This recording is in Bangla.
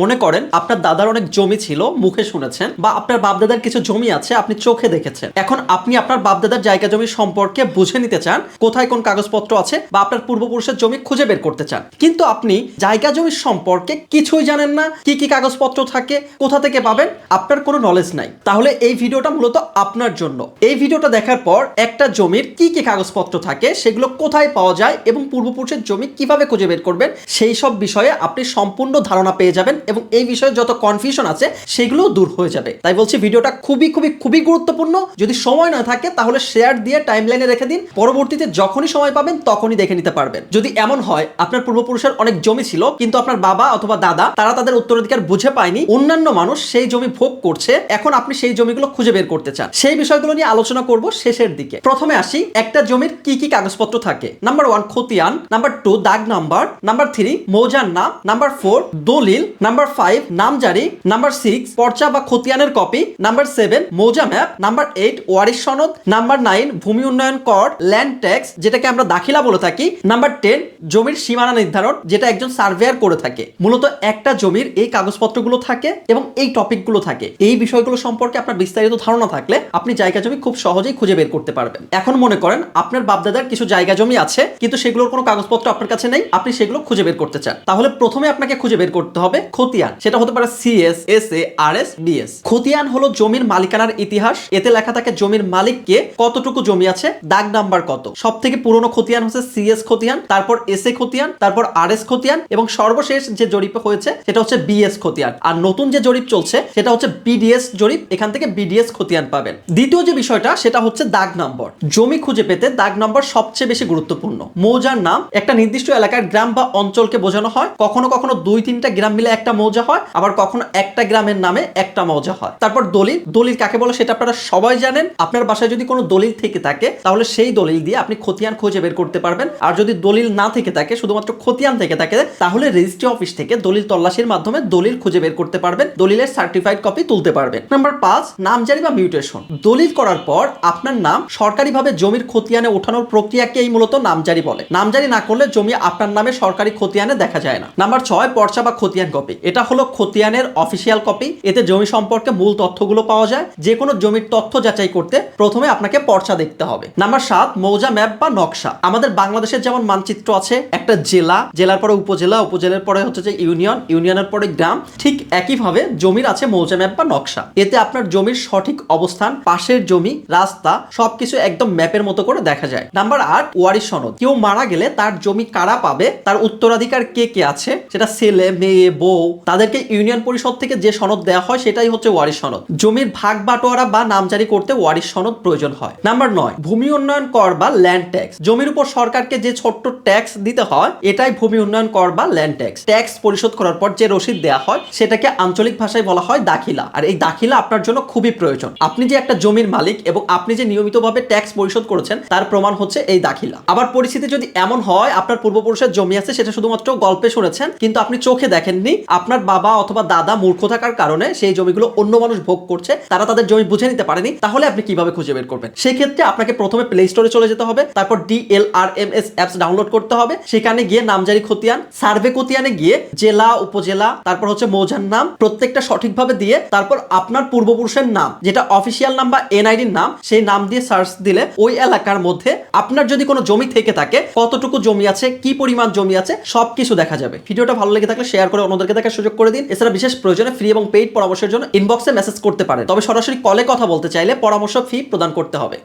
মনে করেন আপনার দাদার অনেক জমি ছিল, মুখে শুনেছেন, বা আপনার বাপদাদার কিছু জমি আছে আপনি চোখে দেখেছেন। এখন আপনি আপনার বাপদাদার জায়গা জমি সম্পর্কে বুঝে নিতে চান, কোথায় কোন কাগজপত্র আছে, বা আপনার পূর্বপুরুষের জমি খুঁজে বের করতে চান। কিন্তু আপনি জায়গা জমি সম্পর্কে কিছুই জানেন না, কি কি কাগজপত্র থাকে, কোথা থেকে পাবেন, আপনার কোনো নলেজ নাই। তাহলে এই ভিডিওটা মূলত আপনার জন্য। এই ভিডিওটা দেখার পর একটা জমির কি কি কাগজপত্র থাকে, সেগুলো কোথায় পাওয়া যায়, এবং পূর্বপুরুষের জমি কীভাবে খুঁজে বের করবেন, সেই সব বিষয়ে আপনি সম্পূর্ণ ধারণা পেয়ে যাবেন এবং এই বিষয়ে যত কনফিউশন আছে, সেগুলোও দূর হয়ে যাবে। তাই বলছি, ভিডিওটা খুবই খুবই খুবই গুরুত্বপূর্ণ। যদি সময় না থাকে, তাহলে শেয়ার দিয়ে টাইমলাইনে রেখে দিন। পরবর্তীতে যখনই সময় পাবেন, তখনই দেখে নিতে পারবেন। যদি এমন হয়, আপনার পূর্বপুরুষের অনেক জমি ছিল, কিন্তু আপনার বাবা অথবা দাদা, তারা তাদের উত্তরাধিকার বুঝে পায়নি। অন্যান্য মানুষ সেই জমি ভোগ করছে। এখন আপনি সেই জমিগুলো খুঁজে বের করতে চান। সেই বিষয়গুলো নিয়ে আলোচনা করব শেষের দিকে। প্রথমে আসি, একটা জমির কি কি কাগজপত্র থাকে? নাম্বার ওয়ান খতিয়ান। নাম্বার টু দাগ নাম্বার নাম্বার থ্রি মৌজার নাম। নাম্বার ফোর দলিল। নাম্বার ফাইভ নামজারি. নাম্বার সিক্স পর্চা বা খতিয়ানের কপি নাম্বার সেভেন মৌজা ম্যাপ নাম্বার এইট ওয়ারিশ সনদ. নাম্বার নাইন ভূমি উন্নয়ন কর ল্যান্ড ট্যাক্স যেটাকে আমরা দাখিলা বলে থাকি। নাম্বার টেন জমির সীমানা নির্ধারণ, যেটা একজন সার্ভেয়ার করে থাকে। মূলত একটা জমির এই কাগজপত্রগুলো থাকে এবং এই টপিকগুলো থাকে। এই বিষয়গুলো সম্পর্কে আপনার বিস্তারিত ধারণা থাকলে আপনি জায়গা জমি খুব সহজেই খুঁজে বের করতে পারবেন। এখন মনে করেন, আপনার বাপদাদার কিছু জায়গা জমি আছে, কিন্তু সেগুলোর কোনো কাগজপত্র আপনার কাছে নেই। আপনি সেগুলো খুঁজে বের করতে চান। তাহলে প্রথমে আপনাকে খুঁজে বের করতে হবে খতিয়ান। সেটা হতে পারে CS S A R S BS খতিয়ান হলো জমির মালিকানার ইতিহাস। এতে লেখা থাকে জমির মালিককে কতটুকু জমি আছে, দাগ নাম্বার কত। সব থেকে পুরনো খতিয়ান হচ্ছে সিএস খতিয়ান, তারপর এস এ খতিয়ান, তারপর আর এস খতিয়ান, এবং সর্বশেষ যে জরিপ হয়েছে, সেটা হচ্ছে বিএস খতিয়ান। আর নতুন যে জরিপ চলছে, সেটা হচ্ছে বিডিএস জরিপ। এখান থেকে বিডিএস খতিয়ান পাবেন। দ্বিতীয় যে বিষয়টা, সেটা হচ্ছে দাগ নম্বর। জমি খুঁজে পেতে দাগ নম্বর সবচেয়ে বেশি গুরুত্বপূর্ণ। মৌজার নাম। একটা নির্দিষ্ট এলাকার গ্রাম বা অঞ্চলকে বোঝানো হয়। কখনো কখনো দুই তিনটা গ্রাম মিলে একটা মৌজা হয়, আবার কখনো একটা গ্রামের নামে একটা মৌজা হয়। তারপর দলিল দলিল কাকে বলে সেটা আপনারা সবাই জানেন। আপনার বাসায় যদি কোনো দলিল থেকে থাকে, তাহলে সেই দলিল দিয়ে আপনি খতিয়ান খুঁজে বের করতে পারবেন। আর যদি দলিল না থেকে থাকে, শুধুমাত্র খতিয়ান থেকে থাকে, তাহলে রেজিস্ট্রি অফিস থেকে দলিল তল্লাশির মাধ্যমে দলিল খুঁজে বের করতে পারবেন। দলিলের সার্টিফাইড কপি তুলতে পারবেন। নাম্বার পাঁচ, নামজারি বা মিউটেশন দলিল করার পর আপনার নাম সরকারিভাবে জমির খতিয়ানে ওঠানোর প্রক্রিয়াকেই মূলত নামজারি বলে। নামজারি না করলে জমি আপনার নামে সরকারি খতিয়ানে দেখা যায় না। নাম্বার ছয়, পর্চা বা খতিয়ান কপি এটা হলো খতিয়ানের অফিসিয়াল কপি এতে জমি সম্পর্কে মূল তথ্যগুলো পাওয়া যায়। যে কোনো জমির তথ্য যাচাই করতে প্রথমে আপনাকে পর্চা দেখতে হবে। নাম্বার সাত, মৌজা ম্যাপ বা নকশা। আমাদের বাংলাদেশের যেমন মানচিত্র আছে, একটা জেলা, জেলার পরে উপজেলা, উপজেলার পরে হচ্ছে যে ইউনিয়ন, ইউনিয়নের পরে গ্রাম, ঠিক একইভাবে জমির আছে মৌজা ম্যাপ বা নকশা। এতে আপনার জমির সঠিক অবস্থান, পাশের জমি, রাস্তা, সবকিছু একদম ম্যাপের মতো করে দেখা যায়। নাম্বার আট ওয়ারিশ সনদ। কেউ মারা গেলে তার জমি কারা পাবে? তার উত্তরাধিকার কে কে আছে? সেটা ছেলে, মেয়ে, বউ তাদেরকে ইউনিয়ন পরিষদ থেকে যে সনদ দেওয়া হয় সেটাই হচ্ছে ওয়ারিশ সনদ। জমির ভাগ বাটোয়ারা বা নামজারি করতে ওয়ারিশ সনদ প্রয়োজন হয়। নাম্বার নয়, ভূমি উন্নয়ন কর বা ল্যান্ড ট্যাক্স জমির উপর সরকারকে যে ছোট্ট ট্যাক্স দিতে হয়, এটাই ভূমি উন্নয়ন কর বা ল্যান্ড ট্যাক্স ট্যাক্স পরিশোধ করার পর যে রসিদ দেওয়া হয়, সেটাকে আঞ্চলিক ভাষায় বলা হয় দাখিলা। আর এই দাখিলা আপনার জন্য খুবই প্রয়োজন। আপনি যে একটা জমির মালিক এবং আপনি যে নিয়মিতভাবে ট্যাক্স পরিশোধ করেছেন, তার প্রমাণ হচ্ছে এই দাখিলা। আবার পরিস্থিতি যদি এমন হয়, আপনার পূর্বপুরুষের জমি আছে, সেটা শুধুমাত্র গল্পে শুনেছেন, কিন্তু আপনি চোখে দেখেননি। আপনার বাবা অথবা দাদা মূর্খ থাকার কারণে সেই জমিগুলো অন্য মানুষ ভোগ করছে, তারা তাদের জমি বুঝে নিতে পারেনি, তাহলে আপনি কীভাবে খুঁজে বের করবেন? সেই ক্ষেত্রে আপনাকে প্রথমে প্লে স্টোরে চলে যেতে হবে, তারপর ডিএলআরএমএস অ্যাপস ডাউনলোড করতে হবে, সেখানে গিয়ে নামজারি খতিয়ান সার্ভে খতিয়ানে গিয়ে জেলা, উপজেলা, তারপর হচ্ছে মৌজার নাম, প্রত্যেকটা সঠিকভাবে দিয়ে তারপর আপনার পূর্বপুরুষের নাম, যেটা অফিসিয়াল নাম বা এনআইডির নাম, সেই নাম দিয়ে সার্চ দিলে ওই এলাকার মধ্যে আপনার যদি কোনো জমি থেকে থাকে, কতটুকু জমি আছে, কি পরিমাণ জমি আছে সব কিছু দেখা যাবে। ভিডিওটা ভালো লেগে থাকলে শেয়ার করে অন্যদেরকে দেখার সুযোগ করে দিন। এছাড়া বিশেষ প্রয়োজনে ফ্রি এবং পেইড পরামর্শের জন্য ইনবক্সে মেসেজ করতে পারেন। তবে সরাসরি কলে কথা বলতে চাইলে পরামর্শ ফি প্রদান করতে হবে।